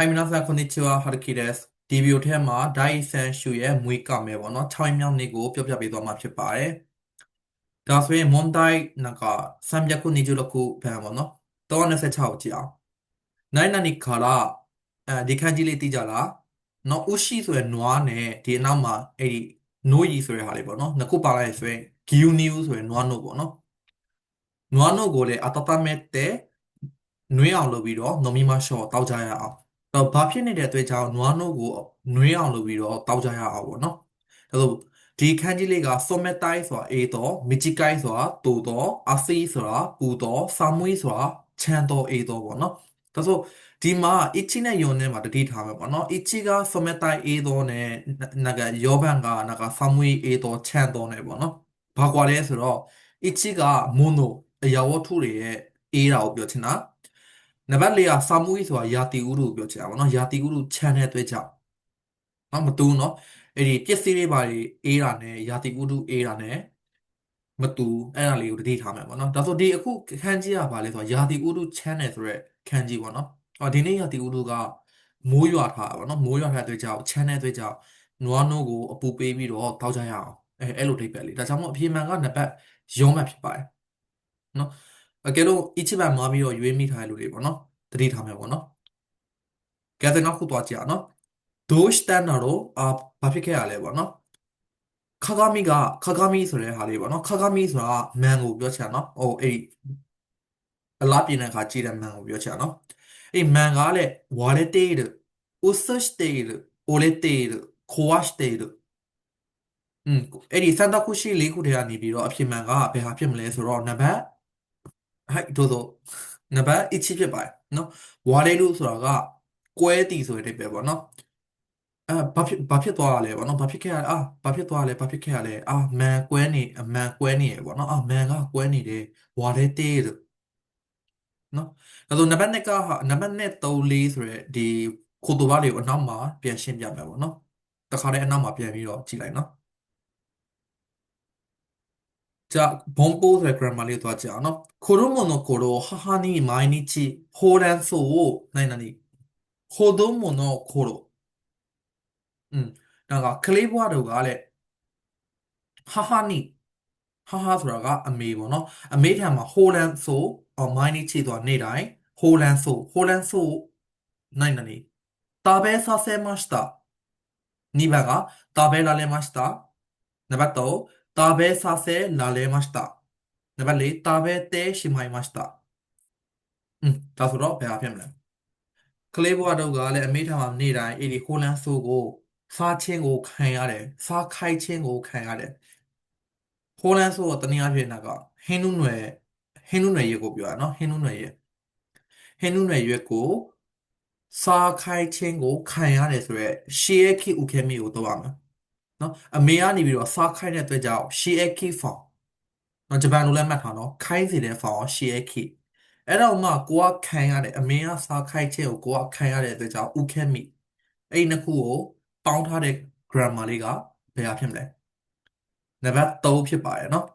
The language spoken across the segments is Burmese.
ဟိုင်မနာဆာခွန်နီချီဝါဟာရကီဒက်စ်ဒီဗီယိုထဲမှာဒိုင်ဆန်ရှူရဲ့မွေးကမဲပေါ့နော်6မြောက်နေ့ကိုပြောပြပေးသွားမှာဖြစ်ပါတယ်။ဒါဆိုရင်မွန်ဒိုင်နကဆမ်ယကုနီဂျူလကုဘန်ပေါ့နော်326ကိုကြည့်အောင်။နိုင်နာနီခါလာအဲဒီခန်းကြီးလေးသိကြလား။နော်ဥရှိဆိုရယ်နွားနဲ့ဒီအနောက်မှာအဲ့ဒီနိုယီဆိုရယ်ဟာလေးပေါ့နော်။ငကုပါလိုက်ဆိုရင်ဂီယူနီယူဆိုရယ်နွားနို့ပေါ့နော်။နွားနို့ကိုလည်းအတတမဲ့တဲ့နွေးအောင်လုပ်ပြီးတော့နော်မီမရှော့တောက်ကြရအောင်။ တော့ဘာဖြစ်နေတဲ့အတွက်ကြောင့်နွားနို့ကိုနွေးအောင်လုပ်ပြီးတော့တောက်ကြရအောင်ပေါ့နော်။ဒါဆိုဒီခန်းကြီးလေးကစောမက်တိုင်းဆိုတာအေတော့မီချီကိုင်းဆိုတာတူတော့အစီဆိုတာပူတော့ဆာမွေးဆိုတာချမ်းတော့အေတော့ပေါ့နော်။ဒါဆိုဒီမှာအချီနဲ့ယွန်နဲ့မှာတတိထားမယ်ပေါ့နော်။အချီကစောမက်တိုင်းအေတော့နဲ့နကယောဘန်ကနကဆာမွေးအေတော့ချမ်းတော့နဲ့ပေါ့နော်။ဘာကွာလဲဆိုတော့အချီကမိုနိုအရာဝတ္ထုတွေရဲ့အေးတာကိုပြောချင်တာ။ နံပါတ်၄ကဆာမွေးဆိုတာယာတီဥရုကိုပြောချင်တာပေါ့နော်။ယာတီဥရုချမ်းတဲ့အတွက်ကြောင့်နော်မတူဘူးနော်အဲ့ဒီပစ္စည်းတွေပါတွေအေးတာနဲ့ယာတိဥတုအေးတာနဲ့မတူအဲ့ဒါလေးကိုတတိထားမယ်ပေါ့နော်ဒါဆိုဒီအခုခန်းကြီးကဘာလဲဆိုတော့ယာတိဥတုချမ်းတယ်ဆိုရက်ခန်းကြီးပေါ့နော်အော်ဒီနေ့ယာတိဥတုကမိုးရွာထားတာပေါ့နော်မိုးရွာထားတဲ့အတွက်ကြောင့်ချမ်းတဲ့အတွက်ကြောင့်နွားနို့ကိုအပူပေးပြီးတော့တောက်ကြရအောင်အဲအဲ့လိုထိပ်ပဲလေဒါကြောင့်မို့အပြေမှန်ကနှစ်ပတ်ရောမှတ်ဖြစ်ပါတယ်နော်အကယ်လို့အချစ်ပန်မှာပြီးတော့ရွေးမိထားတဲ့လူတွေပေါ့နော် သတိထားမယ်ပေါ့နော်ကဲတဲ့နောက်ခုသွားကြည့်အောင်နော်ဒိုးစတန်နာတော့အာဘာဖြစ်ခဲ့ရလဲပေါ့နော်ခါဂါမီကခါဂါမီဆိုတဲ့ဟာလေးပေါ့နော်ခါဂါမီဆိုတာမန်ကိုပြောချင်နော်ဟိုအဲ့အလားပြင်းတဲ့ခါကြည့်တဲ့မန်ကိုပြောချင်နော်အဲ့မန်ကလည်းဝါရတေးလို့ဥစစတေးလို့အိုလေတေးလို့ခွာစတေးလို့อืมအဲ့ဒီစန်တာခုရှိလေးခုတည်းကနေပြီးတော့အဖြစ်မှန်ကဘယ်ဟာဖြစ်မလဲဆိုတော့နံပါတ်ဟိုက်တို့တို့နံပါတ်1ဖြစ်ပါတယ် နော်ဝါလေးလို့ဆိုတာကကွဲတီဆိုတဲ့ပဲပေါ့နော်အဲဘာဖြစ်ဘာဖြစ်သွားရလဲပေါ့နော်ဘာဖြစ်ခဲ့ရလဲအာဘာဖြစ်သွားရလဲဘာဖြစ်ခဲ့ရလဲအာမန်ကွဲနေအမန်ကွဲနေရပေါ့နော်အာမန်ကကွဲနေတယ်ဝါလဲတေးလို့နော်ဒါဆိုနံပါတ်2ကဟာနံပါတ်2 3 4ဆိုရဲဒီခိုတိုဘာလေးကိုအနောက်မှာပြန်ရှင်းပြမယ်ပေါ့နော်တခါတည်းအနောက်မှာပြန်ပြီးတော့ကြည့်လိုက်နော် じゃあ、ー法でクラマリーとは違うの？子供の頃、母に毎日、ほうれん草を、何に、子供の頃。うん。なんか、クレーブワードがあれ、母に、母空がアメーボの、アメリカはほうれん草を毎日とは狙い、ほうれん草、ほうれん草を、何に、食べさせました。2番が、食べられました。なバと、Tabe sase lalemashita. နံပါတ်၄တာပဲတဲရှိမိုင်မတ်တာอืมဒါဆိုတော့ဘယ်ဟာဖြစ်မလဲကလေးဘွားတို့ကလည်းအမေထားမှာနေ့တိုင်းအေဒီခိုလန်းဆိုးကိုစားချင်းကိုခံရတယ်စားခိုက်ချင်းကိုခံရတယ်ခိုလန်းဆိုးကတနည်းအားဖြင့်ကဟင်းနုနယ်ဟင်းနုနယ်ရေကိုပြောတာเนาะဟင်းနုနယ်ရေဟင်းနုနယ်ရေကိုစားခိုက်ချင်းကိုခံရတယ်ဆိုရက်ရှေးခိဥခဲမိကိုတော့ပါမယ် နော်အမေကနေပြီးတော့စားခိုင်းတဲ့အတွက်ကြောင့် shiaki form နော်ဂျပန်လိုလည်းမှတ်ထားနော်ခိုင်းစေတဲ့ form shiaki အဲ့တော့မှကိုကခံရတယ်အမေကစားခိုင်းခြင်းကိုကိုကခံရတဲ့အတွက်ကြောင့် ukemi အဲ့ဒီနှစ်ခုကိုပေါင်းထားတဲ့ grammar လေးကဘယ်ဟာဖြစ်မလဲနံပါတ်3ဖြစ်ပါတယ်နော်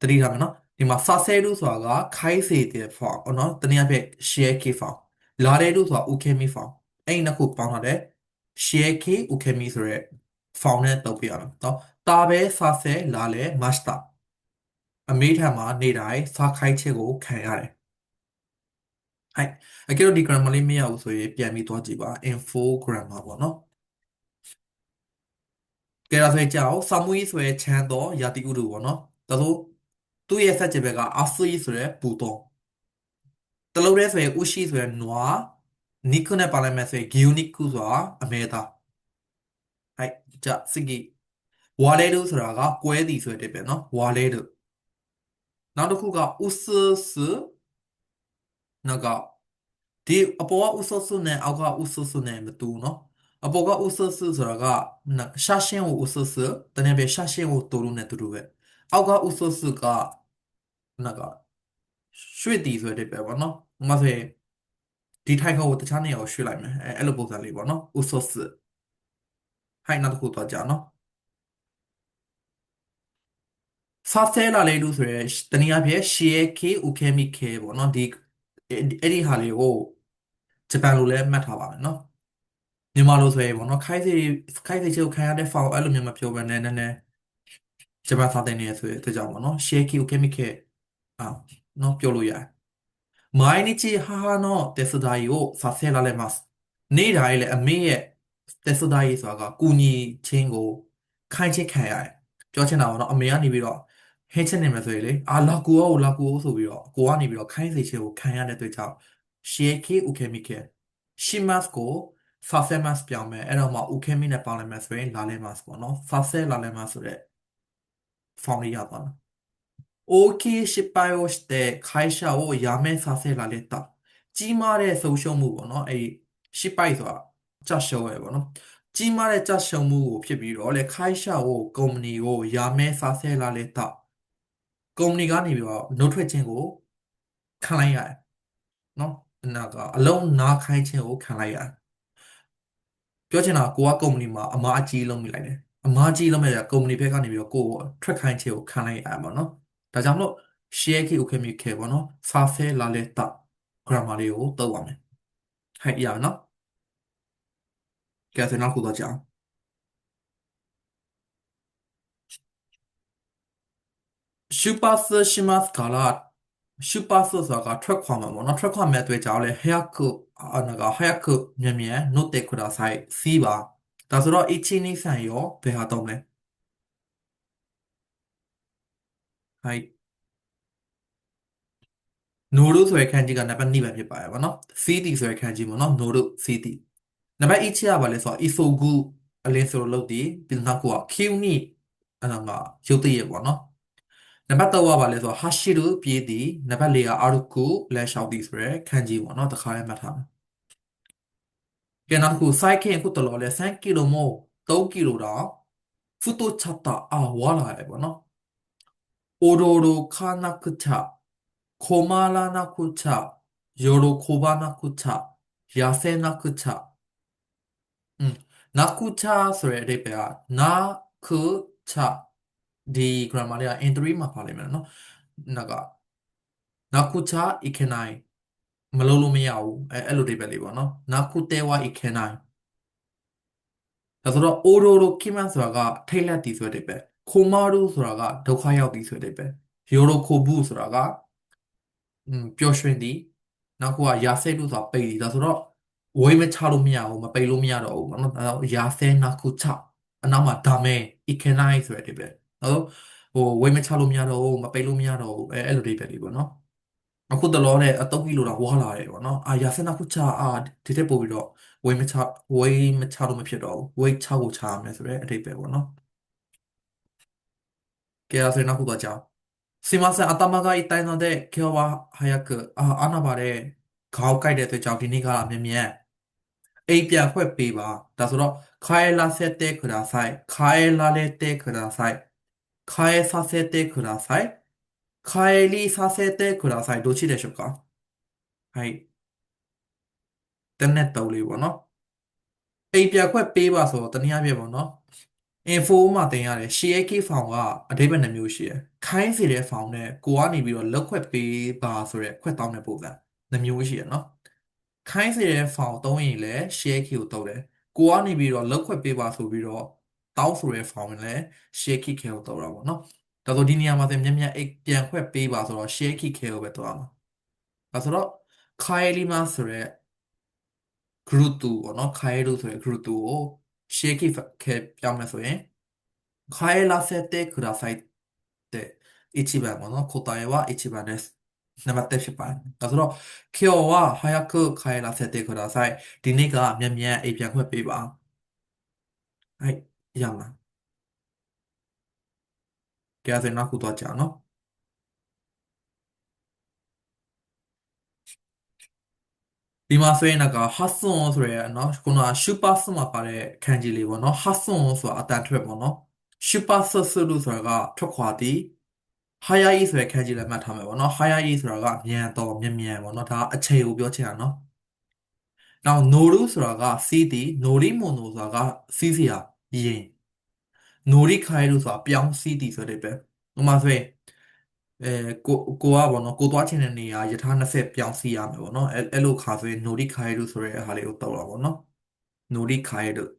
တတိထားမယ်နော်ဒီမှာစာဆဲလို့ဆိုတာကခိုင်းစေတဲ့ form နော်တနည်းအားဖြင့် shiaki form လာတယ်လို့ဆိုတာ ukemi form အဲ့ဒီနှစ်ခုပေါင်းထားတဲ့ shiaki ukemi ဆိုတဲ့ ဖောင်နဲ့တုပ်ပြရမယ်နော်တာပဲစားဆဲလာလဲမတ်တာအမေထံမှာနေတိုင်းစားခိုင်းချက်ကိုခံရတယ်ဟဲ့အကြိုဒီ grammar လေးမရဘူးဆိုရင်ပြန်ပြီးသွားကြည့်ပါ info grammar ပေါ့နော်ကဲဒါဆိုရင်ကြောက်စာမွေးဆိုရဲချမ်းတော့ယာတိဥတုပေါ့နော်ဒါဆိုသူ့ရဲ့ဆက်ချက်ဘက်ကအာဆီဆိုရဲပူတော့တလုံးတည်းဆိုရင်ဥရှိဆိုရဲနွားနီကုနဲ့ပါလိုက်မယ်ဆိုရင်ဂီယူနီကုဆိုတာအမဲသား ဟိုက်ကြစကီဝါလဲတို့ဆိုတာကကွဲသည်ဆိုတဲ့ပဲနော်ဝါလဲတို့နောက်တစ်ခုကဥဆဆနောက်ကဒီအပေါ်ကဥဆဆနဲ့အောက်ကဥဆဆနဲ့မတူနော်အပေါ်ကဥဆဆဆိုတာကရှာရှင်းကိုဥဆဆတနေ့ပဲရှာရှင်းကိုတူလို့နဲ့တူတူပဲအောက်ကဥဆဆကနောက်ကရွှေ့တီဆိုတဲ့ပဲပေါ့နော်။ဥပမာဆိုရင်ဒီထိုင်ခေါ်ကိုတခြားနေရာကိုရွှေ့လိုက်မယ်။အဲအဲ့လိုပုံစံလေးပေါ့နော်။ဥဆော့စ် ဟိုက်နောက်တစ်ခုသွားကြနော်။စာဆဲလာလေးလို့ဆိုရဲတနည်းအားဖြင့် share k ukemi k ပေါ့နော်ဒီအဲ့ဒီဟာလေးကိုဂျပန်လိုလည်းမှတ်ထားပါမယ်နော် မြန်မာလိုဆိုရင်ပေါ့နော်ခိုင်းစီခိုင်းစီချုပ်ခံရတဲ့ file အဲ့လိုမျိုးမပြောဘဲနဲ့နည်းနည်းဂျပန်စာသင်နေရဆိုတဲ့အတွက်ကြောင့်ပေါ့နော် share key をケミケあနော်ပြောလို့ရတယ်毎日母の手伝いをさせられますနေ့တိုင်းလည်းအမေရဲ့ 手伝いဆိုတာကကူညီခြင်းကိုခိုင်းချင်းခံရတယ်ပြောချင်တာပေါ့နော်အမေကနေပြီးတော့ဟင်းချက်နေမယ်ဆိုရင်လေအာလာကူအောလာကူအောဆိုပြီးတော့ကိုကနေပြီးတော့ခိုင်းစေခြင်းကိုခံရတဲ့အတွက်ကြောင့် share key をケミケしますကို Fasemas ပြောင်းမယ်အဲ့တော့မှ Ukemi နဲ့ပေါင်းလိုက်မယ်ဆိုရင် Lalemas ပေါ့နော် Fase Lalemas ဆိုတဲ့ form လေးရပါမယ်大きい失敗をして会社を辞めさせられたကြီးမားတဲ့ဆုံးရှုံးမှုပေါ့နော်အဲ့失敗ဆိုတာ ကြရှုံးရပေါ့နော်ကြီးမားတဲ့ကြရှုံးမှုကိုဖြစ်ပြီးတော့လေခိုင်းရှာကိုကုမ္ပဏီကိုယာမဲစားဆဲလာလေတော့ကုမ္ပဏီကနေပြီးတော့နှုတ်ထွက်ခြင်းကိုခံလိုက်ရတယ်နော်အနာကအလုံးနာခိုင်းခြင်းကိုခံလိုက်ရတယ်ပြောချင်တာကိုကကုမ္ပဏီမှာအမားအကြီးလုံးမိလိုက်တယ်အမားကြီးလုံးမိတာကုမ္ပဏီဘက်ကနေပြီးတော့ကိုကိုထွက်ခိုင်းခြင်းကိုခံလိုက်ရတယ်ပေါ့နော်ဒါကြောင့်မလို့ share key ကိုခင်မိခဲ့ပေါ့နော်စားဆဲလာလေတော့ grammar လေးကိုသုံးပါမယ်ဟဲ့ရပါနော် ကဲဆိုနောက်ခုတော့ကြအောင်ရှူပါဆာရှိမတ်ကလာရှူပါဆာဆိုတာကထွက်ခွာမှာပေါ့နော်ထွက်ခွာမဲ့အတွက်ကြောင့်လဲဟယာကုအနကဟယာကုမြန်မြန်နိုတ်တက်ခုတာဆိုင်စီးပါဒါဆိုတော့အချင်းနေဆိုင်ရောဘယ်ဟာတော့မလဲဟိုက်နိုတို့ဆိုရခန်းကြီးကနံပါတ်2ပဲဖြစ်ပါရဲ့ဗောနော် CD ဆိုရခန်းကြီးပေါ့နော် node CD နံပါတ်1ချရပါလဲဆိုတော့ isogu အလင်းဆိုလို့လုပ်တည်ပြီးနောက်ကိုက q နီအဲ့ဒါကရုပ်တရက်ပေါ့နော်နံပါတ်3ကပါလဲဆိုတော့ hashiru ပြေးသည်နံပါတ်4က aruku လမ်းလျှောက်သည်ဆိုရဲခန်းကြီးပေါ့နော်တခါလေးမှတ်ထားမယ်ကဲနောက်တစ်ခု cycle အခုတလောလဲ3ကီလိုမို3ကီလိုတော့ futo chata အာဝါလာတယ်ပေါ့နော် ororo kanakucha komaranakucha yorokobanakucha yasenakucha อื နာကုချဆိုတဲ့အဓိပ္ပာယ်ကနာကုချဒီ grammar လေးက in 3မှာပါလိမ့်မယ်နော်နောက်ကနာကုချ it can i မလုပ်လို့မရဘူးအဲအဲ့လိုအဓိပ္ပာယ်လေးပေါ့နော်နာကုတဲဝ it can i ဒါဆိုတော့ oro ro kiman ဆိုတာကထိတ်လန့်တည်ဆိုတဲ့အဓိပ္ပာယ်ခိုမာရုဆိုတာကဒုက္ခရောက်သည်ဆိုတဲ့အဓိပ္ပာယ်ယောရိုခိုဘူးဆိုတာကอืมပျော်ရွှင်သည်နောက်ခုကရာစိတ်လို့ဆိုတာပိတ်သည်ဒါဆိုတော့ ဝဲမချလို့မရဘူးမပိတ်လို့မရတော့ဘူးနော်ဒါရာဆဲနာခုချအနောက်မှာဒါမဲ economic ဆိုတဲ့ပဲနော်ဟိုဝဲမချလို့မရတော့ဘူးမပိတ်လို့မရတော့ဘူးအဲအဲ့လိုတွေပဲလေပေါ့နော်အခုတလောနဲ့အတုပ်ကြီးလိုတော့ဝါလာတယ်ပေါ့နော်အာရာဆဲနာခုချအာဒီတက်ပို့ပြီးတော့ဝဲမချဝဲမချလို့မဖြစ်တော့ဘူးဝဲချကိုချရမယ်ဆိုတဲ့အတိတ်ပဲပေါ့နော်ကဲဆဲနာခုတော့ကြောင်းすいません、頭が痛いので、今日は早く、あ、穴場で、顔を描いてとじゃあ、リニガラ、めみえ。 အိမ်ပြန်ဖွက်ပေးပါဒါဆိုတော့ခါယလာဆက်တဲ့ခနာဆိုင်ခါယလာလက်တဲ့ခနာဆိုင်ခါယဆာဆက်တဲ့ခနာဆိုင်ခါယလီဆာဆက်တဲ့ခနာဆိုင်တို့ချစ်တဲ့ရှုပ်ကဟိုင်တနက်တော့လေးပေါ့နော်အိမ်ပြန်ခွက်ပေးပါဆိုတော့တနည်းအားဖြင့်ပေါ့နော် info မှာတင်ရတယ် share key form ကအဓိပ္ပာယ်နှမျိုးရှိရယ်ခိုင်းစီတဲ့ form နဲ့ကိုကနေပြီးတော့လောက်ခွက်ပေးပါဆိုရက်ခွက်တောင်းတဲ့ပုံစံနှမျိုးရှိရယ်နော် ခိုင်းစေတဲ့ form သုံးရင်လည်း share key ကိုသုံးတယ်ကိုကနေပြီးတော့လောက်ခွက်ပေးပါဆိုပြီးတော့တောင်းဆိုတဲ့ form လည်း share key ကိုသုံးတာပေါ့နော်ဒါဆိုဒီနေရာမှာဆိုမြက်မြက်အိတ်ပြန်ခွက်ပေးပါဆိုတော့ share key ကိုပဲသုံးရမှာဒါဆိုတော့ခိုင်လီမာဆိုတဲ့ group 2ပေါ့နော်ခိုင်လို့ဆိုတဲ့ group 2ကို share key ခဲ့ပြောင်းမယ်ဆိုရင်帰らせてくださいって一番もの答えは一番です。 နံပါတ်1ဖြစ်ပါတယ်။ဒါဆိုတော့ Kyo wa hayaku kaerasete kudasai ဒီနေ့ကမြန်မြန်အိပ်ပြန်ခွင့်ပေးပါ။ဟဲ့ရမလား။ကြည့်ရစနောက်ခုတော့ကြာနော်။ဒီမှာဆိုရင်ကဟတ်ဆွန်ဆိုရယ်နော်ခုနကရှူပါဆမှာပါတဲ့ခန်းကြီးလေးပေါ့နော်ဟတ်ဆွန်ဆိုတာအတန်ထွက်ပေါ့နော်ရှူပါဆဆလို့ဆိုတာကထွက်ခွာသည် higher e ဆိုတဲ့ခန်းကြီးလည်းမှတ်ထားမယ်ပေါ့နော် higher e ဆိုတာကမြန်တော့မြန်မြန်ပေါ့နော်ဒါအချိန်ကိုပြောချင်တာနော်နောက် noru ဆိုတာကစီးသည် nori mono ဆိုတာကစီးစရာရင် nori kairu ဆိုတာပြောင်းစီးသည်ဆိုတဲ့ပဲဥပမာဆိုရင်အဲကိုကိုကပေါ့နော်ကိုသွားချင်တဲ့နေရာယထာ20ပြောင်းစီးရမယ်ပေါ့နော်အဲအဲ့လိုခါဆိုရင် nori kairu ဆိုတဲ့ဟာလေးကိုတောက်တာပေါ့နော်努力ခိုင်းလို့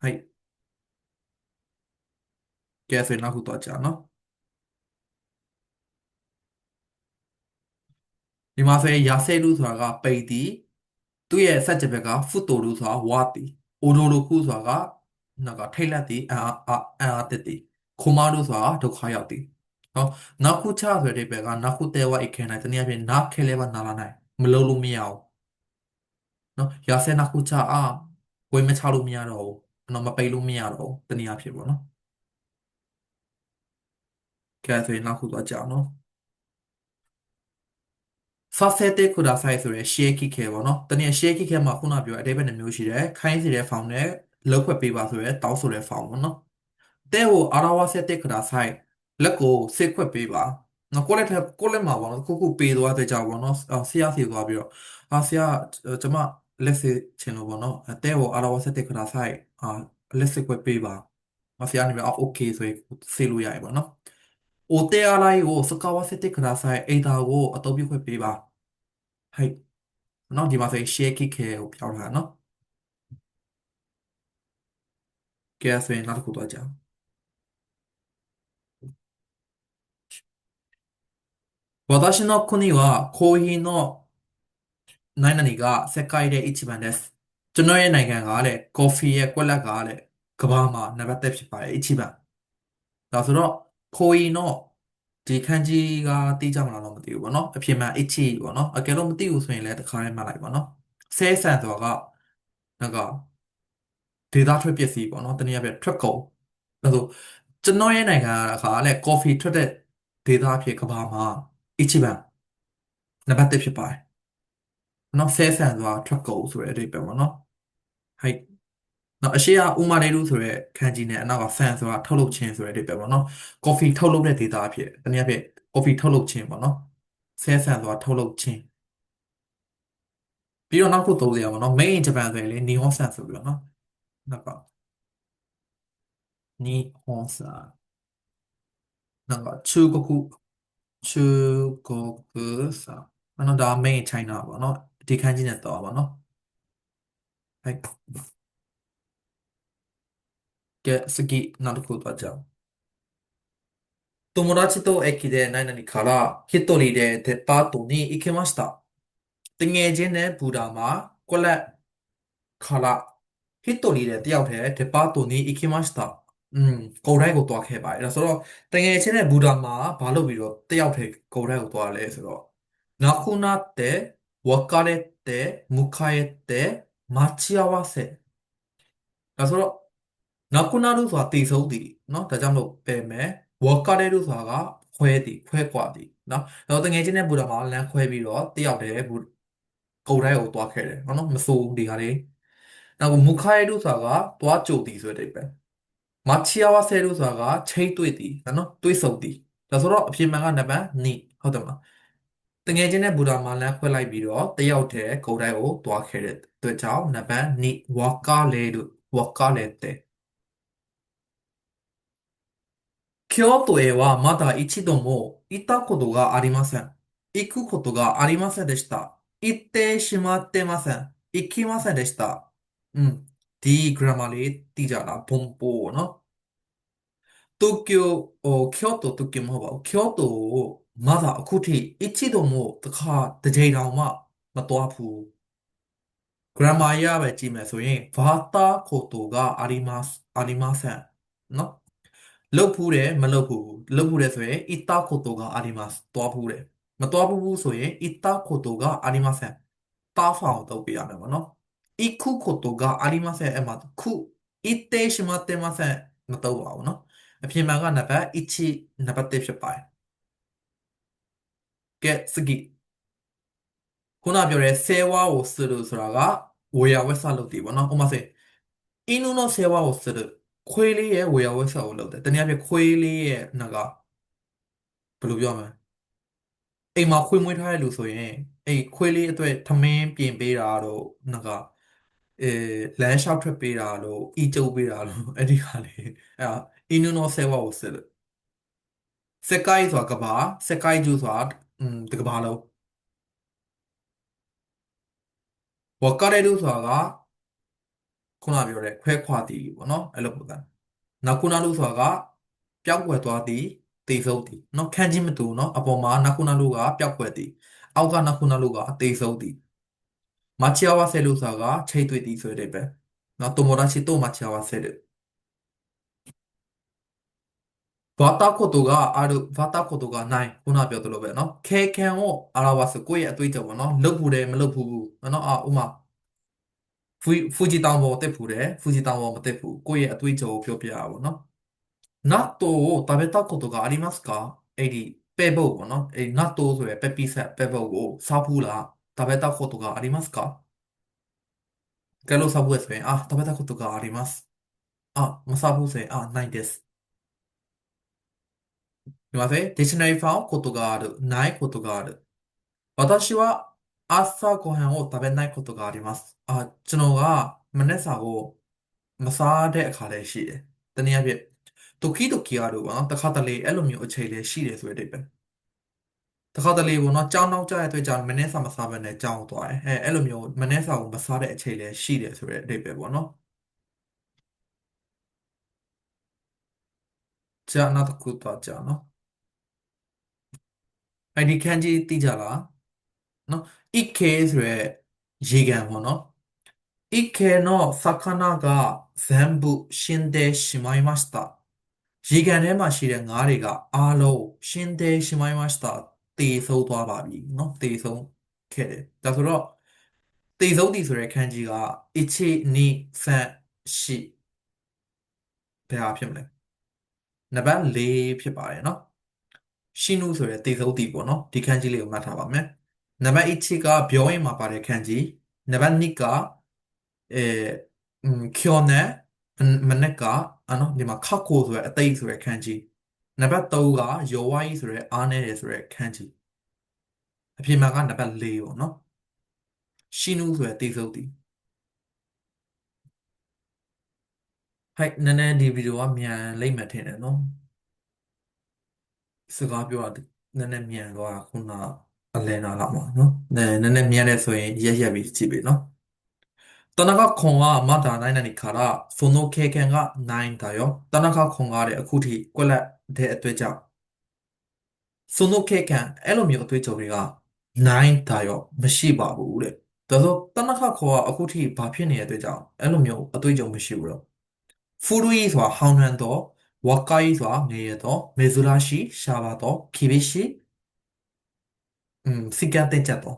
ဟိုက်ကဲဆိုရင်နောက်ခုတော့ကြာနော် ဒီမှာဆိုရင်ရာဆဲလူဆိုတာကပိတ်တီသူ့ရဲ့စัจจဘက်ကဖုတိုလူဆိုတာဝါတီအိုဒိုလိုခုဆိုတာကနောက်ကထိတ်လက်တီအာအာအာတက်တီခိုမာလူဆိုတာဒုက္ခရောက်တီနော်နောက်ခုချဆိုတဲ့ဘက်ကနောက်ခုတဲဝအိခဲနိုင်တနည်းအားဖြင့်နားခဲလဲပါနာလာနိုင်မလုံးလို့မရအောင်နော်ရာဆဲနောက်ခုချအာဝေမချလို့မရတော့ဘူးနော်မပိတ်လို့မရတော့ဘူးတနည်းအားဖြင့်ပေါ့နော်ကဲဆိုရင်နောက်ခုတော့ကြာနော်စာဖ Faceted Codify ဆိုတဲ့ share key ခဲပေါ့နော်။တနည်း share key ခဲမှာခုနပြောအတိတ်ဘက်နှမျိုးရှိတယ်။ခိုင်းစီတဲ့ form နဲ့လောက်ခွက်ပေးပါဆိုရဲတောင်းဆိုတဲ့ form ပေါ့နော်။တဲ့ကို Arawa Faceted Codify လက်ကိုစစ်ခွက်ပေးပါ။နော်ကိုလက်ထက်ကိုလက်မှာပေါ့နော်။ကိုကိုပေးသွားတဲ့ကြောင့်ပေါ့နော်။ဆရာစီသွားပြီးတော့အာဆရာကျွန်မလက်စစ်ချင်လို့ပေါ့နော်။တဲ့ကို Arawa Faceted Codify အာလက်စစ်ခွက်ပေးပါ။မဆရာနေပြီးအော် okay ဆိုရင်စေလို့ရရပေါ့နော်။ お手洗いを使わせてください。枝を後部会比吧。はい。那ピ把这些给给我飘来呢？给啊，所以那个多讲。私の国はコーヒーの何々が世界で一番です。ジョノエナတော်あれ、コーヒーやコーラがあれ、カバーマー、ナバテプシパイ、一番 ခိုးရင်တော့ဒီခန်းကြီးကတိကျမလားတော့မသိဘူးပေါ့နော်အဖြစ်မှန်အချီပေါ့နော်အကယ်လို့မသိဘူးဆိုရင်လည်းတခါတည်းမှတ်လိုက်ပေါ့နော်ဆဲဆန်ဆိုတာကငါကဒေတာထွက်ပစ္စည်းပေါ့နော်တနည်းအားဖြင့်ထွက်ကုန်ဒါဆိုကျွန်တော်ရဲ့နိုင်ငံကခါလဲ coffee ထွက်တဲ့ဒေတာအဖြစ်ကမ္ဘာမှာအချီဘန်နံပါတ်1ဖြစ်ပါတယ်နော်ဆဲဆန်ဆိုတာထွက်ကုန်ဆိုတဲ့အဓိပ္ပာယ်ပေါ့နော်ဟုတ် နော်အရှိကဥမာလေးလို့ဆိုရဲခန်းကြီးနဲ့အနောက်က fan ဆိုတာထုတ်လုပ်ခြင်းဆိုတဲ့အဓိပ္ပာယ်ပေါ့နော် coffee ထုတ်လုပ်တဲ့ data အဖြစ်တနည်းအားဖြင့် coffee ထုတ်လုပ်ခြင်းပေါ့နော် sell ဆန်ဆိုတာထုတ်လုပ်ခြင်းပြီးတော့နောက်ခုသုံးစရာပေါ့နော် made in Japan ဆိုရင်လေ Nihon San ဆိုပြီးတော့နော်နောက်က Nihon San နောက်က Chugoku Chugoku San အဲ့တော့ဒါ made in China ပေါ့နော်ဒီခန်းကြီးနဲ့တော့ပါနော်はいကဲစကီနောက်တ get saki nanukul bajao tomodachi to eki de nanani kara hitori de teppato ni ikemashita တငယ်ချင်းနဲ့ဘူတာမှာကွက်လက်ခါလာဟစ်တိုလီတဲ့တယောက်တည်းဒီပါတိုနီအခိမတ်စတာอืมကိုရိုင်းကိုသွားခဲ့ပါတယ်အဲ့ဒါဆိုတော့တငယ်ချင်းနဲ့ဘူတာမှာဘာလုပ်ပြီးတော့တယောက်တည်းကိုရိုင်းကိုသွားလဲဆိုတော့နာခုနာတဲ့ဝကာရက်တဲ့မူခါရက်တဲ့မာချီယဝါဆက်ဒါဆိုတော့ နောက်ခုနတို့ဆိုတာတည်ဆုံးသည်เนาะဒါကြောင့်မို့ပယ်မယ် work တဲ့တို့ဆိုတာကခွဲသည်ခွဲကွာသည်เนาะတော့တငယ်ချင်းနဲ့ဘူတာမှာလမ်းခွဲပြီးတော့တယောက်တည်းဘူကုတ်တိုင်းကိုသွားခဲ့တယ်เนาะမစိုးဒီဟာလေးနောက်မူခါရဲတို့ဆိုတာကသွားကြိုသည်ဆိုတဲ့ပဲမချီယာဝါဆဲတို့ဆိုတာကချိတ်တွေ့သည်เนาะတွေ့ဆုံသည်ဒါဆိုတော့အပြင်မှန်ကနံပါတ်2ဟုတ်တယ်မလားတငယ်ချင်းနဲ့ဘူတာမှာလမ်းခွဲလိုက်ပြီးတော့တယောက်တည်းကုတ်တိုင်းကိုသွားခဲ့တဲ့အတွက်ကြောင့်နံပါတ်2 work လဲတို့ work လဲတဲ့ 京都へはまだ一度も行ったことがありません。行くことがありませんでした。行ってしまってません。行きませんでした。うん。di grammarly, di jara, pompo, 東京、京都ときもば、京都をまだくて一度も、とか、でじいらんま、まとあぷ。グラマーやべちめそういう、ばったことがあります、ありません。な。 လုတ်ဖူးတယ်မလုတ်ဖူးဘူးလုတ်ဖူးတယ်ဆိုရင်อิตาโคโตကအာနီမတ်သွားဖူးတယ်မသွားဖူးဘူးဆိုရင်อิตาโคโตကအာနီမတ်ဆန်တာဖောင်တော့ပြရမယ်ပေါ့နော်อิคุโคโตကအာနီမတ်ဆန်အဲ့မှာခုอิเตชิมาเตมาဆန်မတော့ပါဘူးနော်အပြင်မှာကနံပါတ်1နံပါတ်1ဖြစ်ပါတယ်ကဲစကိခုနပြောတဲ့ဆဲဝါကိုစလို့ဆိုတာကဝေယဝက်ဆလုပ်တည်ပေါ့နော်ဥပမာစေအင်းနုနောဆဲဝါကိုစလို့ ခွေးလေးရဲ့ဝေယဝက်ဆကိုလုပ်တယ်တနည်းအားဖြင့်ခွေးလေးရဲ့နကဘယ်လိုပြောမလဲအိမ်မှာခွေးမွေးထားတဲ့လူဆိုရင်အဲ့ခွေးလေးအတွက်ထမင်းပြင်ပေးတာတော့နကအဲလမ်းလျှောက်ထွက်ပေးတာလို့အီကျုပ်ပေးတာလို့အဲ့ဒီဟာလေးအဲ့ဒါအင်းနုのဆေဝါကိုစလို့စက်ကိုင်းဆိုတာကဘာစက်ကိုင်းကျူဆိုတာอืมတကဘာလုံးဝကာရဲလို့ဆိုတာက ခုနပြောတဲ့ခွဲခွာသည်ပေါ့နော်အဲ့လိုပုံစံနောက်ခုနလူဆိုတာကပျောက်ကွယ်သွားသည်တေဆုံးသည်နော်ခန်းချင်းမတူနော်အပေါ်မှာနောက်ခုနလူကပျောက်ကွယ်သည်အောက်ကနောက်ခုနလူကတေဆုံးသည်မချီယာဝါဆဲလူဆိုတာကချိတ်တွေ့သည်ဆိုတဲ့ပဲနော်တိုမိုဒါချီတိုမချီယာဝါဆဲလူဘာတာကိုတိုကအာရဘာတာကိုတိုကနိုင်ခုနပြောသလိုပဲနော်ခဲခံကိုအာရဝါစကိုရဲ့အတွေ့အကြုံပေါ့နော်လုတ်ဘူးတယ်မလုတ်ဘူးနော်အာဥမာ ဖူဖူဂျီတောင်ပေါ်တက်ဖူတယ်ဖူဂျီတောင်ပေါ်မတက်ဘူးကိုယ့်ရဲ့အတွေ့အကြုံကိုပြောပြရပါဘောနော်納豆を食べたことがありますかအဲ့ဒီပဲပုတ်ပေါ့နော်အဲ့納豆ဆိုရယ်ပဲပိဆက်ပဲပုတ်ကိုစားဘူးလား食べたことがありますかကဲလို့စားဘူးဆိုရင်အာ食べたことがありますあမစားဘူးဆိုရင်အာないですဒီမှာဆိုရင် dictionary found ことがあるないことがある私は 朝ごはんを食べないことがありますအာကျွန်တော်ကမနေ့စာကိုမစားတဲ့အခါလည်းရှိတယ်တနည်းအားဖြင့်ဒုက္ခိဒုက္ခိရလို့ပေါ့နော်တခါတလေအဲ့လိုမျိုးအခြေလေးရှိတယ်ဆိုတဲ့အဓိပ္ပာယ်တခါတလေပေါ့နော်ကြောင်းနောက်ကြတဲ့အတွက်ကြောင့်မနေ့စာမစားဘဲနဲ့ကြောင်းသွားတယ်အဲအဲ့လိုမျိုးမနေ့စာကိုမစားတဲ့အခြေလေးရှိတယ်ဆိုတဲ့အဓိပ္ပာယ်ပေါ့နော်じゃあနောက်တစ်ခုတော့ကြာနော်အဲ့ဒီခန်းကြီးသိကြလားနော် ikke ဆိုရဲရေကန်ပေါ့နော် ikke の魚が全部死んでしまいましたရေကန်ထဲမှာရှိတဲ့ငါးတွေကအားလုံး死んでしまいましたတေဆုံးသွားပါပြီเนาะတေဆုံးခဲ့တယ်ဒါဆိုတော့တေဆုံးသည်ဆိုတဲ့ခန်းကြီးက1 2 3 4ဘယ်ဟာဖြစ်မလဲနံပါတ်4ဖြစ်ပါတယ်เนาะရှင်းနုဆိုရဲတေဆုံးသည်ပေါ့เนาะဒီခန်းကြီးလေးကိုမှတ်ထားပါမယ် နံပါတ်1ကပြောရင်မှာပါတဲ့ခန်းကြီးနံပါတ်2ကအဲကျော်နဲ့မနက်ကအာနော်ဒီမှာခက်ကိုဆိုရဲအသိဆိုရဲခန်းကြီးနံပါတ်3ကယောဝါကြီးဆိုရဲအားနေတယ်ဆိုရဲခန်းကြီးအပြင်မှာကနံပါတ်4ပေါ့နော်ရှင်းနုဆိုရဲတေဆုံးသည်ဟိုက်နည်းနည်းဒီဗီဒီယိုကမြန်လိမ့်မယ်ထင်တယ်နော်စကားပြောတာနည်းနည်းမြန်သွားတာခုန အလဲနာလာမှာနော်နည်းနည်းမြတ်တယ်ဆိုရင်ရက်ရက်ပြီးကြည့်ပြီနော်တနကခွန်ကမတာနိုင်နိုင်ခါရဆိုနိုခေကန်ကနိုင်တာရောတနကခွန်ကလည်းအခုထိကွက်လက်တဲ့အတွေ့အကြုံဆိုနိုခေကန်အဲ့လိုမျိုးအတွေ့အကြုံတွေကနိုင်တာရောမရှိပါဘူးတဲ့ဒါဆိုတနခခေါ်ကအခုထိဘာဖြစ်နေတဲ့အတွက်ကြောင့်အဲ့လိုမျိုးအတွေ့အကြုံမရှိဘူးတော့ဖူရူယီဆိုတာဟောင်းနှံတော့ဝါကာယီဆိုတာငရေတော့မေဇူလာရှိရှာပါတော့ခိဘိရှိ อืมစီကတဲ့ချက်တော့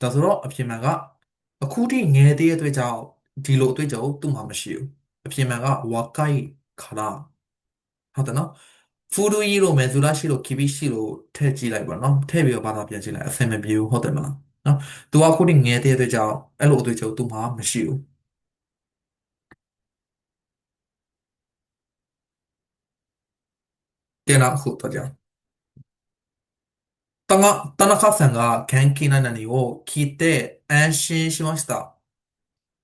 ဒါဆိုတော့အပြင်မှာကအခုထိငယ်သေးတဲ့အတွက်ကြောင့်ဒီလိုအတွေ့အကြုံသူ့မှာမရှိဘူးအပြင်မှာကဝါကိုက်ခလာဟုတ်တယ်နော်ဖူဒူကြီးလိုမယ်ဇူလာရှိလိုခီဘီရှိလိုထည့်ကြည့်လိုက်ပါနော်ထည့်ပြီးတော့ဘာသာပြန်ကြည့်လိုက်အဆင်မပြေဘူးဟုတ်တယ်မလားနော်သူကအခုထိငယ်သေးတဲ့အတွက်ကြောင့်အဲ့လိုအတွေ့အကြုံသူ့မှာမရှိဘူးကဲနောက်အခုတော့ကြာ 田中田中さんが元気な何を聞いて安心しました。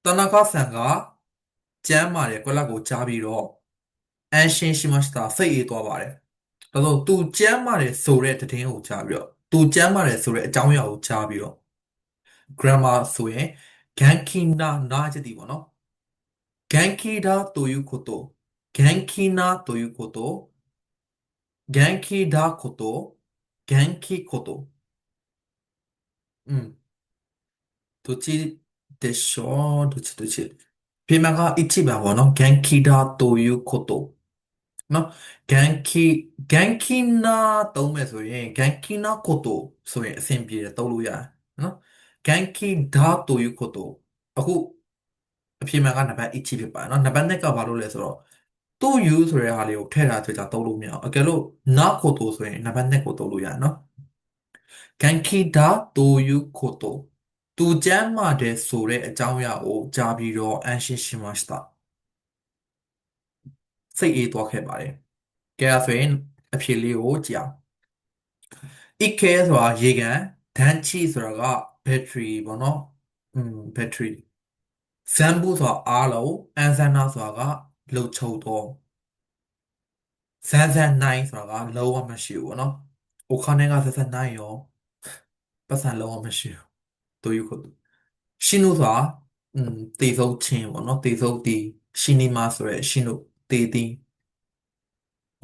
田中さんがကျမ်းမာတဲ့ကွက်လက်ကိုကြားပြီးတော့အန်ရှင်းရှိမှしたစိတ်အေးသွားပါတယ်။ဒါဆို तू ကျမ်းမာတယ်ဆိုတဲ့သတင်းကိုကြားပြီးတော့ तू ကျမ်းမာတယ်ဆိုတဲ့အကြောင်းအရာကိုကြားပြီးတော့ grammar ဆိုရင်元気なနားချက်ဒီပေါ့နော်။元気だということ元気なということ元気だこと 元気こと。うん。どっちでしょうどっちどっち。ピーマンが一番はの元気だということ。の元気、元気なとめဆိုရင်元気なことဆိုရင်အဆင်ပြေတယ်သုံးလို့ရတယ်နော်元気だということအခုအဖြေမှန်ကနံပါတ်1ဖြစ်ပါတယ်နော်နံပါတ်2ကဘာလို့လဲဆိုတော့ တူယူဆိုတဲ့ဟာလေးကိုထည့်ထားတဲ့ကြောင့်သုံးလို့မရအောင်အကယ်လို့နာကိုတိုဆိုရင်နံပါတ်2ကိုသုံးလို့ရတယ်နော်ကန်ခီဒါတူယူကိုတိုသူကျမ်းမာတဲ့ဆိုတဲ့အကြောင်းအရာကိုကြားပြီးတော့အန်ရှင်းရှင်းမしたစိတ်အေးသွားခဲ့ပါတယ်ကဲဆိုရင်အဖြေလေးကိုကြည့်အောင် ikke ဆိုတာရေကန်ဒန်ချီဆိုတာက battery ပေါ့နော်อืม battery ဇမ်ဘူးဆိုတာအားလုံးအန်ဆန်နာဆိုတာက လှုပ်ချုပ်တော့ဇန်ဇန်နိုင်ဆိုတာကလုံးဝမရှိဘူးเนาะโอคาเนကဇန်ဇန်နိုင်ရောပတ်စံလုံးဝမရှိဘူးတို့ယူခုရှင်းလို့ဆိုတာ อืมတေဆုံးခြင်းပေါ့နော်တေဆုံးဒီရှီနီမာဆိုရဲရှင်းလို့တေသည်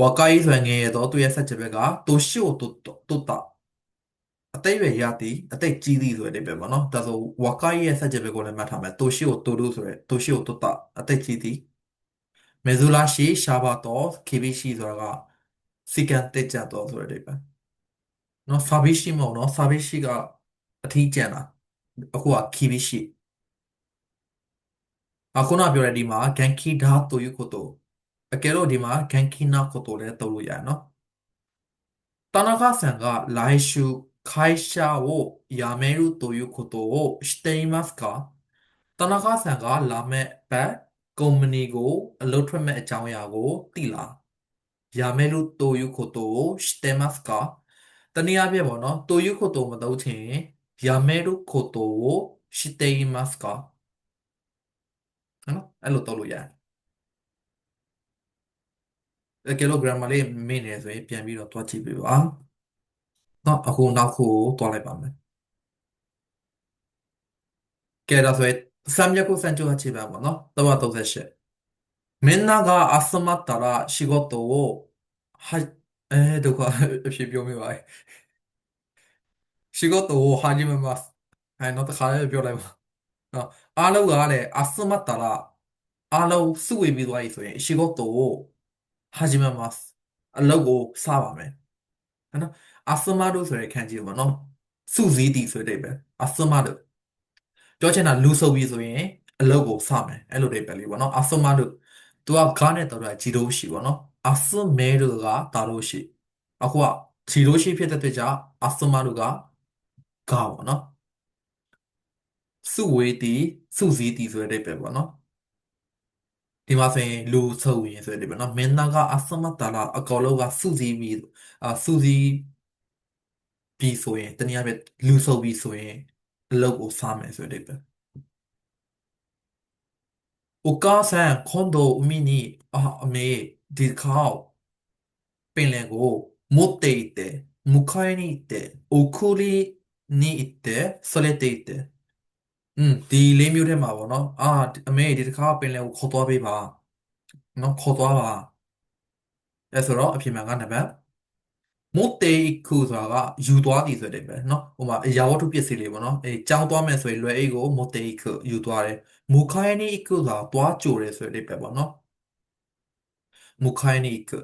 ဝါကိုင်းဆိုရင်ငယ်ရတော့သူရဲ့ဆက်ချက်ဘက်ကတိုရှိကိုတိုတိုတာအတိတ်ပဲရသည်အတိတ်ကြီးသည်ဆိုတဲ့ပဲပေါ့နော်ဒါဆိုဝါကိုင်းရဲ့ဆက်ချက်ဘက်ကိုလည်းမှတ်ထားမယ်တိုရှိကိုတိုတိုဆိုရဲတိုရှိကိုတိုတာအတိတ်ကြီးသည် မေဇူလာရှိရှာဘာတော့ခေဘီရှိဆိုတာကစီကန်တက်ကြတော့ဆိုတဲ့ပဲနော်ဆာဘီရှိမဟုတ်နော်ဆာဘီရှိကအထီးကျန်တာအခုကခေဘီရှိအခုနပြောတဲ့ဒီမှာဂန်ကီဒါတိုယူကိုတိုအကယ်လို့ဒီမှာဂန်ကီနာကိုတိုလည်းတုံးလို့ရတယ်နော်田中さんが来週会社を辞めるということを知っていますか田中さんကလာမဲ့ဘ ကုမ္ပဏီကိုအလုပ်ထွက်မဲ့အကြောင်းအရာကိုသိလာရမယ်လို့တိုယူခိုတိုစတေမတ်ကတနည်းအားဖြင့်ပေါ့နော်တိုယူခိုတိုမတော့ချင်ရမယ်လို့ခိုတိုစတေမတ်ကနော်အဲ့လိုတော့လို့ရတယ်အကယ်လို့ grammar လေးမင်းနေဆိုရင်ပြန်ပြီးတော့တွားကြည့်ပြပါတော့အခုနောက်ခုတွားလိုက်ပါမယ်ကဲဒါဆိုရင် 338페이지가 뭐 노? 너와 도대체 맨나가 아스마 따라 시것도 하 에, 누가 비벼미 와. 시것도 하지마 마 스. 아니 너도 가야 비어라 봐. 어, 아로우 아래 아스마 따라 아로우 수위 비도와 있 어. 시것도 하지마 마 스. အလုပ်ကိုစပါမယ်ဟနော်အစမတို့ဆိုတဲ့ခန်းကြီးပေါ့နော်စုစည်းတည်ဆိုတဲ့ပဲအစမတို့ ပြောချင်တာလူဆုပ်ပြီဆိုရင်အလုပ်ကိုစမယ်အဲ့လိုတွေပဲလေပေါ့နော်အဆုမလို့သူကကားနဲ့တော်တာဂျီရိုးရှိပေါ့နော်အဆုမဲတို့ကတာလို့ရှိအခုကဂျီရိုးရှိဖြစ်တဲ့အတွက်ကြောင့်အဆုမတို့ကကားပေါ့နော်စုဝေးတီစုစည်းတီဆိုတဲ့ပဲပေါ့နော်ဒီမှာဆိုရင်လူဆုပ်ရင်ဆိုတဲ့ပဲနော်မင်းသားကအဆုမတာလာအကောင်လုံးကစုစည်းပြီးအစုစည်းပြီးဆိုရင်တနည်းအားဖြင့်လူဆုပ်ပြီးဆိုရင် အလုပ်ကိုစားမယ်ဆိုတဲ့ပဲお母さん、今度海に、あ、雨、ディカオ、ペンレンゴを持って行って、迎えに行って、送りに行って、それて行って。うん、ဒီလေးမျိုးထဲမှာပေါ့နော်အာအမေဒီတစ်ခါပင်လယ်ကိုခေါ်သွားပေးပါနော်ခေါ်သွားပါအဲဆိုတော့အပြင်မှာကနံပါတ် မုတ်တေခုဆိုတာကယူသွားသည်ဆိုတဲ့ပဲเนาะဟိုမှာအရာဝတ္ထုပစ္စည်းလေးပေါ့နော်အဲကြောင်းသွားမယ်ဆိုရင်လွယ်အိတ်ကိုမုတ်တေခုယူသွားတယ်မူခိုင်းနီခုဆိုတာသွားကြိုတယ်ဆိုတဲ့ပဲပေါ့နော်မူခိုင်းနီခု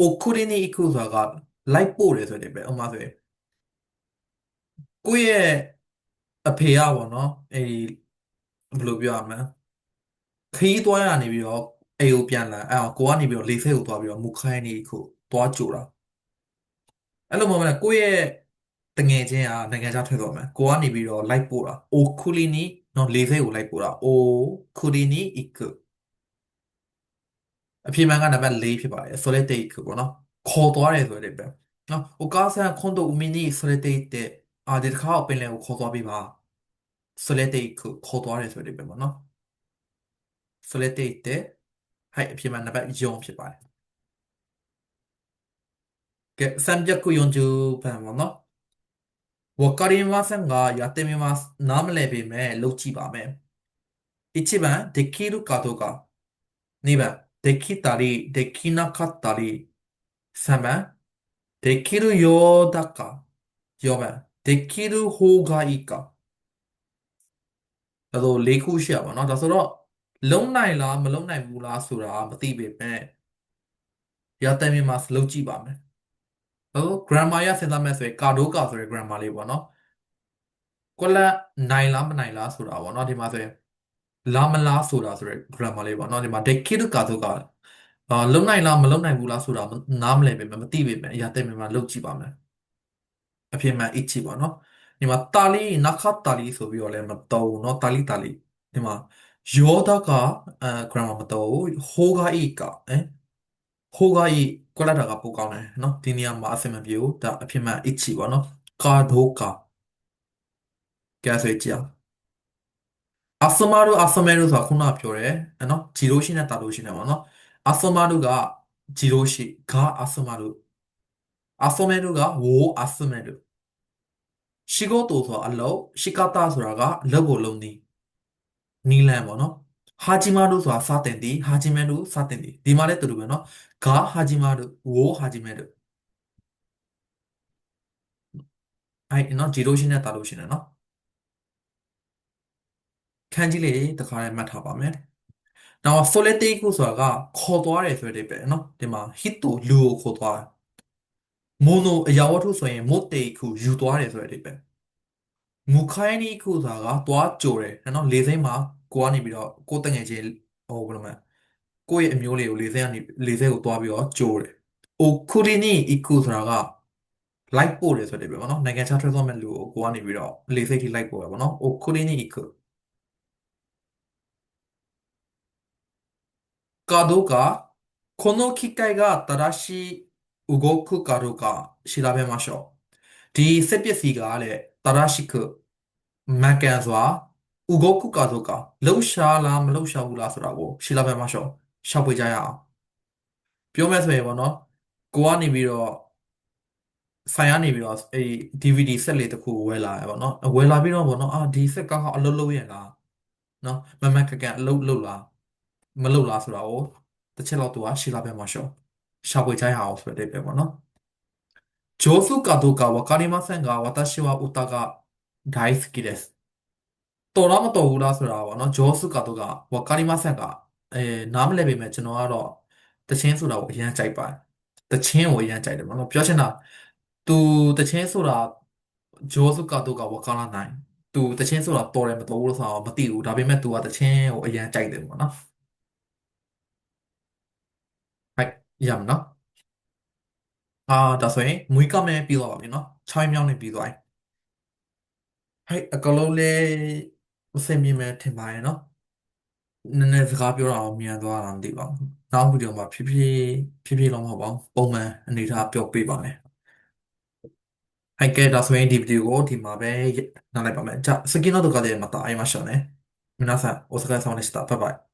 အိုကူရီနီခုဆိုတာကလိုက်ပို့တယ်ဆိုတဲ့ပဲဥပမာဆိုရင်ကိုယ့်ရဲ့အဖေကပေါ့နော်အဲဒီဘယ်လိုပြောရမလဲခီးသွားရနေပြီးတော့အိမ်ကိုပြန်လာအဲကိုကနေပြီးတော့လေဆိပ်ကိုသွားပြီးတော့မူခိုင်းနီခုသွားကြိုတာ အဲ့လိုမှမလားကိုယ့်ရဲ့တငယ်ချင်းအားနိုင်ငံခြားထွက်တော့မယ်ကိုကနေပြီးတော့လိုက်ပို့တာအိုကူလီနီနော်လေဆိပ်ကိုလိုက်ပို့တာအိုကူလီနီအီကူအပြင်မှန်ကနံပါတ်၄ဖြစ်ပါတယ်ဆိုလက်တိတ်ကူပေါ့နော်ခေါ်သွားတယ်ဆိုတဲ့ပဲနော်ဟိုကားဆန်ခွန်တိုအမီနီဆိုလက်တိတ်တဲ့အာဒီတစ်ခါပင်လယ်ကိုခေါ်သွားပြီးပါဆိုလက်တိတ်ကူခေါ်သွားတယ်ဆိုတဲ့ပဲပေါ့နော်ဆိုလက်တိတ်တဲ့ဟိုက်အပြင်မှန်နံပါတ်၄ဖြစ်ပါတယ် ကဲ340番ပေါ့နော်わかりませんが、やってみます。ナムレビメ、ロチバメ。1番、できるかどうか。2番、できたり、できなかったり。3番、できるようだか。4番、できる方がいいか。ဒါဆို၄ခုရှိရပါတော့။ဒါဆိုတော့လုံနိုင်လားမလုံနိုင်ဘူးလားဆိုတာမသိပေမဲ့ရတဲ့မြမှာလုပ်ကြည့်ပါမယ်။ ဟို grammar ရစဉ်းစားမယ်ဆိုရင်ကာဒိုကာဆိုတဲ့ grammar လေးပေါ့နော်။ကိုလက်နိုင်လားမနိုင်လားဆိုတာပေါ့နော်ဒီမှာဆိုရင်လာမလားဆိုတာဆိုတဲ့ grammar လေးပေါ့နော်ဒီမှာ de kiru ka ဆိုကအာလုံနိုင်လားမလုံနိုင်ဘူးလားဆိုတာနားမလည်ပေမဲ့မသိပေမဲ့ရတဲ့မြမှာလုပ်ကြည့်ပါမယ်။အဖြစ်မှန် ichi ပေါ့နော်။ဒီမှာတာလီနခတ်တာလီဆိုပြီးတော့လည်းမတော်ဘူးเนาะတာလီတာလီဒီမှာယောဒကအဲ grammar မတော်ဘူးဟိုဂါဤကအဲဟိုဂါဤ ကွက်လိုက်တာကပိုကောင်းတယ်နော်ဒီနေရာမှာအဆင်မပြေဘူးဒါအဖြစ်မှန်အချီပေါ့နော်ကာဒိုကာကဲဆိုကြည့်အဆမတို့အဆမဲတို့ဆိုတာခုနပြောတယ်နော်ဂျီရိုရှိနဲ့တာလို့ရှိနေပေါ့နော်အဆမတို့ကဂျီရိုရှိဂါအဆမတို့အဆမဲတို့ကဝိုအဆမဲတို့ရှိကိုတိုဆိုတာအလုပ်ရှိကတာဆိုတာကအလုပ်ကိုလုပ်နည်းနီးလန်းပေါ့နော် ဟာဂျီမာရုဆိုတာစတင်သည်ဟာဂျီမဲရုစတင်သည်ဒီမှာလည်းတူတူပဲနော်ဂါဟာဂျီမာရုဝိုဟာဂျီမဲရုအဲ့နော်ဂျီရိုရှင်းနဲ့တာလို့ရှင်းတယ်နော်ခန်းကြီးလေးတခါလေးမှတ်ထားပါမယ်နောက် solete ခုဆိုတာကခေါ်သွားတယ်ဆိုတဲ့ပဲနော်ဒီမှာ hit တို့လူကိုခေါ်သွား mono အရာဝတ္ထုဆိုရင် mote ခုယူသွားတယ်ဆိုတဲ့ပဲမူခိုင်းနီခုဆိုတာကသွားကြိုတယ်နော်လေစိမ့်မှာ ကိုကနေပြီးတော့ကိုတငယ်ချင်းဟိုဘယ်လိုမလဲကိုယ့်ရဲ့အမျိုးလေးကိုလေစိမ့်ကနေလေစိမ့်ကိုသွားပြီးတော့ကြိုတယ်အိုကူရီနီအီကူဆိုတာက like ပို့တယ်ဆိုတဲ့ပဲပေါ့နော်နိုင်ငံခြားထွက်သွားမဲ့လူကိုကိုကနေပြီးတော့လေစိမ့်ထိ like ပို့ရပါတော့အိုကူရီနီအီကူかどうか、この機械が正しい動くかどうか調べましょう。ဒီစက်ပစ္စည်းကလည်း正しくမှန်ကန်စွာ 動くかどうかလှုပ်ရှားလားမလှုပ်ရှားဘူးလားဆိုတာကို調べましょう။ရှောက်ပွေကြရအောင်။ပြောမယ်ဆိုရင်ပေါ့နော်။ကိုကနေပြီးတော့ဆိုင်ကနေပြီးတော့အဲ့ DVD ဆက်လေးတစ်ခုဝယ်လာရပေါ့နော်။ဝယ်လာပြီးတော့ပေါ့နော်။အာဒီစက်ကကအလုပ်လုပ်ရလား။နော်။မမှန်ကန်ကန်အလုပ်လုပ်လား။မလုပ်လားဆိုတာကိုတစ်ချက်လောက်သူက調べましょう。ရှောက်ပွေကြရအောင်ဆိုတဲ့ပဲပေါ့နော်။上手かどうかわかりませんが、私は歌が大好きです。 တော်တော့မတော်ဘူးလားဆိုတာပေါ့နော်ဂျောစုကတော့ကဝကာရီမဆက်ကအဲနားမလဲပေမဲ့ကျွန်တော်ကတော့တချင်းဆိုတာကိုအရင်ကြိုက်ပါတယ်တချင်းကိုအရင်ကြိုက်တယ်ပေါ့နော်ပြောချင်တာသူတချင်းဆိုတာဂျောစုကတော့ကဝကာလာနိုင်သူတချင်းဆိုတာတော်တယ်မတော်ဘူးလို့ဆိုတာမသိဘူးဒါပေမဲ့သူကတချင်းကိုအရင်ကြိုက်တယ်ပေါ့နော်ဟိုက်ရမနော်အာဒါဆိုရင်မွေးကမဲပြီးတော့ပါပြီနော်6မြောက်နေပြီးသွားပြီဟိုက်အကလုံးလေး အဆင်ပြေမယ်ထင်ပါရဲ့နော် နည်းနည်းစကားပြောတာအောင်မြန်သွားတာမသိပါဘူး။နောက်ဗီဒီယိုမှာဖြည်းဖြည်းဖြည်းဖြည်းလုံးမဟုတ်ပါဘူး။ပုံမှန်အနေထားပြောပေးပါမယ်။はい、けど、それに DVD をティマベ、なればめ。じゃあ、次の動画でまた会いましょうね。皆さん、お疲れ様でした。バイバイ。